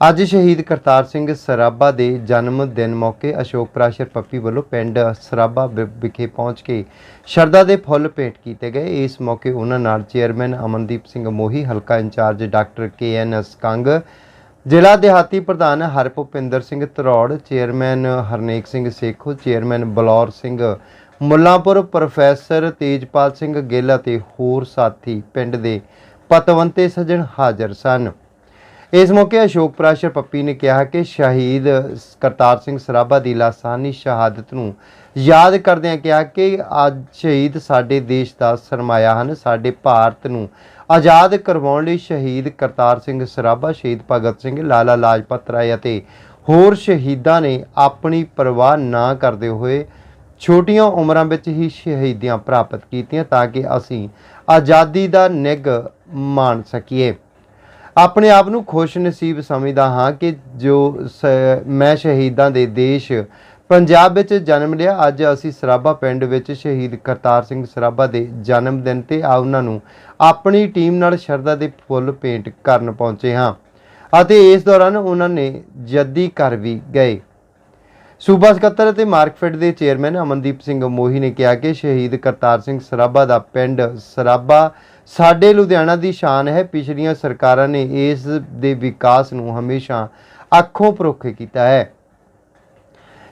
ਅੱਜ ਸ਼ਹੀਦ ਕਰਤਾਰ ਸਿੰਘ ਸਰਾਭਾ ਦੇ ਜਨਮ ਦਿਨ ਮੌਕੇ ਅਸ਼ੋਕ ਪ੍ਰਾਸ਼ਰ ਪੱਪੀ ਵੱਲੋਂ ਪਿੰਡ ਸਰਾਭਾ ਵਿ- ਵਿਖੇ ਪਹੁੰਚ ਕੇ ਸ਼ਰਧਾ ਦੇ ਫੁੱਲ ਭੇਟ ਕੀਤੇ ਗਏ। ਇਸ ਮੌਕੇ ਉਹਨਾਂ ਨਾਲ ਚੇਅਰਮੈਨ ਅਮਨਦੀਪ ਸਿੰਘ ਮੋਹੀ, ਹਲਕਾ incharge doctor K N S Kang ਜ਼ਿਲ੍ਹਾ ਦਿਹਾਤੀ ਪ੍ਰਧਾਨ Harbhupinder Singh Taraur chairman Harnek Singh Sekhon, chairman Balaur Singh Mullanpur, professor Tejpal Singh Gill ਅਤੇ ਹੋਰ ਸਾਥੀ ਪਿੰਡ ਦੇ ਪਤਵੰਤੇ ਸੱਜਣ ਹਾਜ਼ਰ ਸਨ। ਇਸ ਮੌਕੇ ਅਸ਼ੋਕ ਪ੍ਰਾਸ਼ਰ ਪੱਪੀ ਨੇ ਕਿਹਾ ਕਿ ਸ਼ਹੀਦ ਕਰਤਾਰ ਸਿੰਘ ਸਰਾਭਾ ਦੀ ਲਾਸਾਨੀ ਸ਼ਹਾਦਤ ਨੂੰ ਯਾਦ ਕਰਦਿਆਂ ਕਿਹਾ ਕਿ ਅੱਜ ਸ਼ਹੀਦ ਸਾਡੇ ਦੇਸ਼ ਦਾ ਸਰਮਾਇਆ ਹਨ, ਸਾਡੇ ਭਾਰਤ ਨੂੰ ਆਜ਼ਾਦ ਕਰਵਾਉਣ ਲਈ ਸ਼ਹੀਦ ਕਰਤਾਰ ਸਿੰਘ ਸਰਾਭਾ, ਸ਼ਹੀਦ ਭਗਤ ਸਿੰਘ, ਲਾਲਾ ਲਾਜਪਤ ਰਾਏ ਅਤੇ ਹੋਰ ਸ਼ਹੀਦਾਂ ਨੇ ਆਪਣੀ ਪਰਵਾਹ ਨਾ ਕਰਦੇ ਹੋਏ ਛੋਟੀਆਂ ਉਮਰਾਂ ਵਿੱਚ ਹੀ ਸ਼ਹੀਦੀਆਂ ਪ੍ਰਾਪਤ ਕੀਤੀਆਂ ਤਾਂ ਕਿ ਅਸੀਂ ਆਜ਼ਾਦੀ ਦਾ ਨਿੱਘ ਮਾਣ ਸਕੀਏ। ਆਪਣੇ ਆਪ ਨੂੰ ਖੁਸ਼ ਨਸੀਬ ਸਮਝਦਾ ਹਾਂ ਕਿ ਜੋ ਸ- ਮੈਂ ਸ਼ਹੀਦਾਂ ਦੇ ਦੇਸ਼ ਪੰਜਾਬ ਵਿੱਚ ਜਨਮ ਲਿਆ, ਅੱਜ ਅਸੀਂ ਸਰਾਭਾ ਪਿੰਡ ਵਿੱਚ ਸ਼ਹੀਦ ਕਰਤਾਰ ਸਿੰਘ ਸਰਾਭਾ ਦੇ ਜਨਮ ਦਿਨ ਤੇ ਆ ਉਹਨਾਂ ਨੂੰ ਆਪਣੀ ਟੀਮ ਨਾਲ ਸ਼ਰਧਾ ਦੇ ਫੁੱਲ ਭੇਂਟ ਕਰਨ ਪਹੁੰਚੇ ਹਾਂ ਅਤੇ ਇਸ ਦੌਰਾਨ ਉਹਨਾਂ ਨੇ ਜੱਦੀ ਘਰ ਵੀ ਗਏ। ਸੂਬਾ ਸਕੱਤਰ ਅਤੇ ਮਾਰਕਫੈਡ ਦੇ ਚੇਅਰਮੈਨ ਅਮਨਦੀਪ ਸਿੰਘ ਮੋਹੀ ਨੇ ਕਿਹਾ ਕਿ ਸ਼ਹੀਦ ਕਰਤਾਰ ਸਿੰਘ ਸਰਾਭਾ ਦਾ ਪਿੰਡ ਸਰਾਭਾ ਸਾਡੇ ਲੁਧਿਆਣਾ ਦੀ ਸ਼ਾਨ ਹੈ, ਪਿਛਲੀਆਂ ਸਰਕਾਰਾਂ ਨੇ ਇਸ ਦੇ ਵਿਕਾਸ ਨੂੰ ਹਮੇਸ਼ਾ ਅੱਖੋਂ ਪਰੋਖੇ ਕੀਤਾ ਹੈ।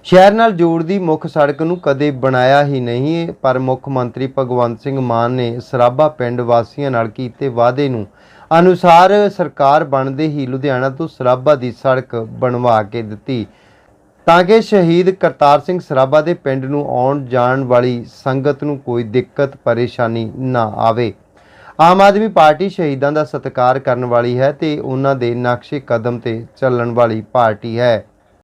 ਸ਼ਹਿਰ ਨਾਲ ਜੋੜਦੀ ਮੁੱਖ ਸੜਕ ਨੂੰ ਕਦੇ ਬਣਾਇਆ ਹੀ ਨਹੀਂ, ਪਰ ਮੁੱਖ ਮੰਤਰੀ ਭਗਵੰਤ ਸਿੰਘ ਮਾਨ ਨੇ ਸਰਾਭਾ ਪਿੰਡ ਵਾਸੀਆਂ ਨਾਲ ਕੀਤੇ ਵਾਅਦੇ ਨੂੰ ਅਨੁਸਾਰ ਸਰਕਾਰ ਬਣਦੇ ਹੀ ਲੁਧਿਆਣਾ ਤੋਂ ਸਰਾਭਾ ਦੀ ਸੜਕ ਬਣਵਾ ਕੇ ਦਿੱਤੀ, ਤਾਂ ਕਿ ਸ਼ਹੀਦ ਕਰਤਾਰ ਸਿੰਘ ਸਰਾਭਾ ਦੇ ਪਿੰਡ ਨੂੰ ਆਉਣ ਜਾਣ ਵਾਲੀ ਸੰਗਤ ਨੂੰ ਕੋਈ ਦਿੱਕਤ, ਪਰੇਸ਼ਾਨੀ ਨਾ ਆਵੇ। ਆਮ ਆਦਮੀ ਪਾਰਟੀ ਸ਼ਹੀਦਾਂ ਦਾ ਸਤਿਕਾਰ ਕਰਨ ਵਾਲੀ ਹੈ ਤੇ ਉਹਨਾਂ ਦੇ ਨਕਸ਼ੇ ਕਦਮ ਤੇ ਚੱਲਣ ਵਾਲੀ ਪਾਰਟੀ ਹੈ।